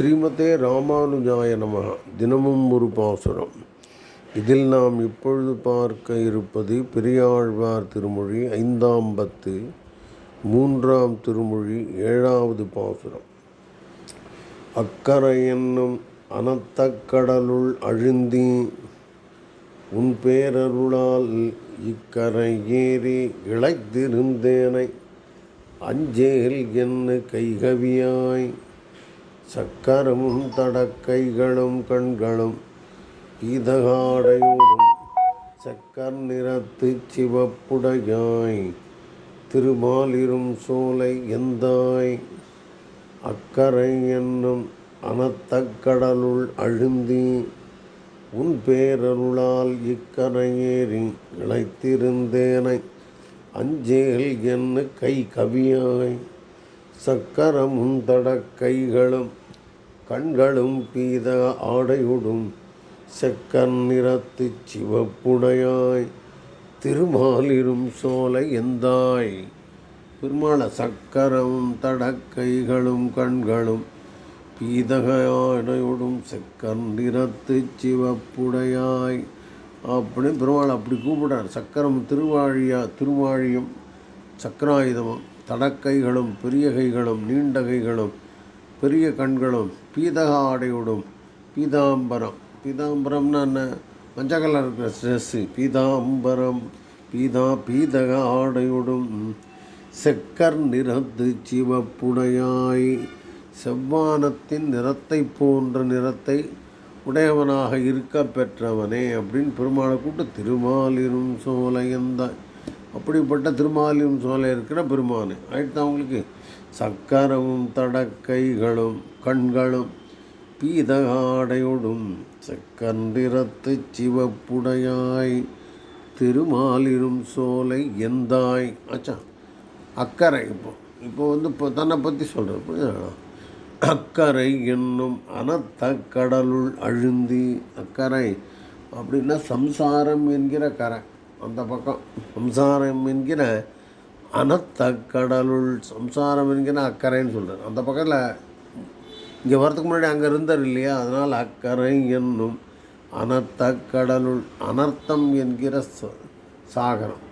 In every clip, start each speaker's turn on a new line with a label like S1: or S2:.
S1: ஸ்ரீமதே ராமானுஜாய நம. தினமும் ஒரு பாசுரம். இதில் நாம் இப்பொழுது பார்க்க இருப்பது பெரியாழ்வார் திருமொழி ஐந்தாம் பத்து மூன்றாம் திருமொழி ஏழாவது பாசுரம். அக்கறை என்னும் அனத்தக்கடலுள் அழுந்தி உன் பேரருளால் இக்கரை ஏறி இழைத்திருந்தேனை அஞ்சேல் என்ன கைகவியாய் சக்கரமும் தடக்கைகளும் கண்களும் ஈதகாடையோடும் சக்கர் நிறத்து சிவப்புடையாய். திருமாலிரும் சோலை எந்தாய்? அக்கறை என்னும் அனத்தக்கடலுள் அழுந்தி உன் பேரருளால் இக்கரையேறி இழைத்திருந்தேனை அஞ்சேல் என்ன கை கவியாய். சக்கரமும் கைகளும் கண்களும் பீத ஆடையுடும் செக்கன் நிறத்து சிவப்புடையாய் திருமாலிரும் சோலை எந்தாய்? பெருமாள சக்கரமும் தடக்கைகளும் கண்களும் பீதகையோடும் செக்கன் நிறத்து சிவப்புடையாய். அப்படின்னு பெருமாள் அப்படி கூப்பிடார் சக்கரம் திருவாழியா திருவாழியும் சக்கராயுதமும் தடக்கைகளும் பெரிய கைகளும் நீண்ட கைகளும் பெரிய கண்களும் பீதக ஆடையோடும் பீதாம்பரம். பீதாம்பரம்னா என்ன? மஞ்சள் கலர் இருக்கிற ட்ரெஸ்ஸு பீதாம்பரம் பீதா பீதக ஆடையோடும். செக்கர் நிறத்து சிவப்புடையாய். செவ்வானத்தின் நிறத்தை போன்ற நிறத்தை உடையவனாக இருக்க பெற்றவனே அப்படின்னு பெருமாளை கூட்டு திருமாலிரும் சோலையந்த அப்படிப்பட்ட திருமாலியும் சோலை இருக்கிற பெருமானே. ஆயிடுத்து அவங்களுக்கு சக்கரமும் தடக்கைகளும் கண்களும் பீத ஆடையோடும் சிவப்புடையாய் திருமாலிரும் சோலை எந்தாய். ஆச்சா அக்கறை இப்போ. இப்போ வந்து இப்போ தன்னை பற்றி சொல்கிறேன் அக்கறை என்னும் அனத்த கடலுள் அழுந்தி அக்கறை அப்படின்னா சம்சாரம் என்கிற கரை. அந்த பக்கம். சம்சாரம் என்கிற அனத்தக்கடலுள் சம்சாரம் என்கிற அக்கறைன்னு சொல்கிறேன் அந்த பக்கத்தில் இங்கே வரதுக்கு முன்னாடி அங்கே இருந்தார் இல்லையா? அதனால் அக்கறை என்னும் அனர்த்த கடலுள் அனர்த்தம் என்கிற ச- சாகரம்.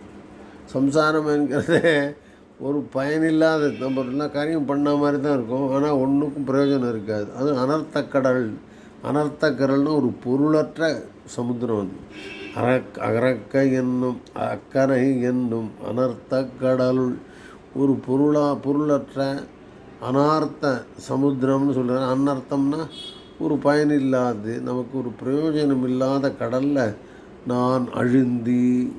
S1: சம்சாரம் என்கிறது ஒரு பயனில்லாத நம்ம எல்லா காரியம் பண்ண மாதிரி தான் இருக்கும். ஆனால் ஒன்றுக்கும் பிரயோஜனம் இருக்காது. அது அனர்த்த கடல் அனர்த்த கடல்னு ஒரு பொருளற்ற சமுத்திரம் வந்து அரக் அகரக்க என்னும் அக்கரை என்னும் அனர்த்த கடலுள். ஒரு பொருளா பொருளற்ற அனார்த்த சமுத்திரம்னு சொல்கிறேன் அன்னர்த்தம்னா ஒரு பயனில்லாது நமக்கு ஒரு பிரயோஜனம் இல்லாத கடலில் நான் அழுந்தி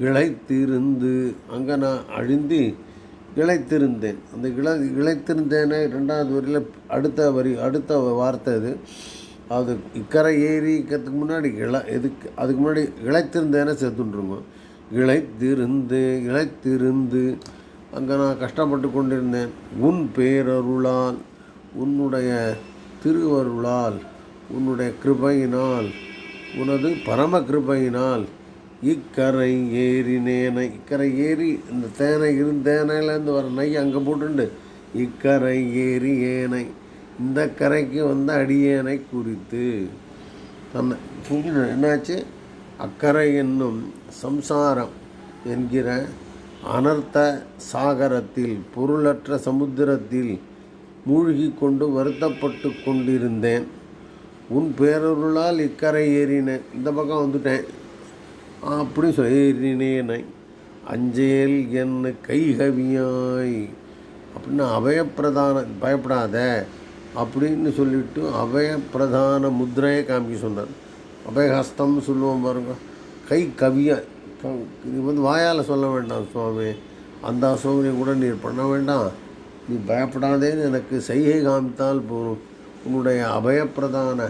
S1: இழைத்திருந்து அங்கே நான் அழுந்தி இழைத்திருந்தேன். அந்த இழ இழைத்திருந்தேனே ரெண்டாவது வரியில் அடுத்த வரி அடுத்த வார்த்தை அது. அது இக்கரை ஏறி ஏறிக்கிறதுக்கு முன்னாடி இழ எதுக்கு அதுக்கு முன்னாடி இழைத்திருந்தேனே சேர்த்துட்ருங்க இழைத்திருந்து இழைத்திருந்து அங்கே நான் கஷ்டப்பட்டு கொண்டிருந்தேன். உன் பேரருளால் உன்னுடைய திருவருளால் உன்னுடைய கிருபையினால் உனது பரம கிருபையினால் இக்கரை ஏறினேனை இக்கரை ஏறி இந்த தேனை இருந்தேனையிலேருந்து வர நை அங்கே போட்டுண்டு. இக்கரை ஏறி ஏனை இந்த கரைக்கு வந்த அடியேனை குறித்து. தன்னை என்னாச்சு? அக்கறை என்னும் சம்சாரம் என்கிற அனர்த்த சாகரத்தில் பொருளற்ற சமுத்திரத்தில் மூழ்கி கொண்டு வருத்தப்பட்டு கொண்டிருந்தேன். உன் பேரொருளால் இக்கரை ஏறினேன் இந்த பக்கம் வந்துட்டேன். அப்படி ஏறினேனை அஞ்சேல் என்ன கைகவியாய். அப்படின்னு அபயப்பிரதான பயப்படாத அப்படின்னு சொல்லிவிட்டு அபய பிரதான முத்திரையை காமிக்க சொன்னார். அபயஹஸ்தம்னு சொல்லுவோம் பாருங்க. கை கவிய. க- இது வந்து வாயால் சொல்ல வேண்டாம் சுவாமி. அந்த அசௌகரியம் கூட நீர் பண்ண வேண்டாம். நீ பயப்படாதேன்னு எனக்கு செய்கை காமித்தால் போதும். உன்னுடைய அபயப்பிரதான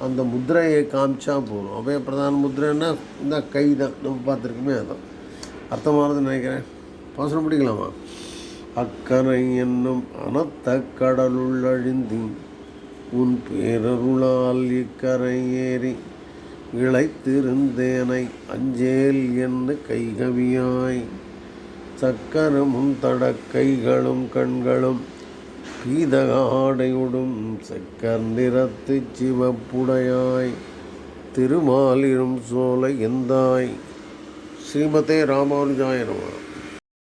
S1: அந்த முத்திரையை காமிச்சா போதும். அபயப்பிரதான முத்திரைன்னா இந்த கை தான். நம்ம பார்த்துருக்கோமே அதான். அர்த்தமானதுன்னு நினைக்கிறேன். பாசனம் பிடிக்கலாமா? அக்கறை என்னும் அனத்த கடலுள் அழிந்தி உன் பேரருளால் இக்கரை ஏறி இழைத்திருந்தேனை அஞ்சேல் என்று கைகவியாய். சக்கரமும் தடக்கைகளும் கண்களும் பீதகாடையுடும் செக்கர் நிறத்து சிவப்புடையாய். திருமாலிரும் சோலை எந்தாய்? ஸ்ரீமதே ராமானுஜாய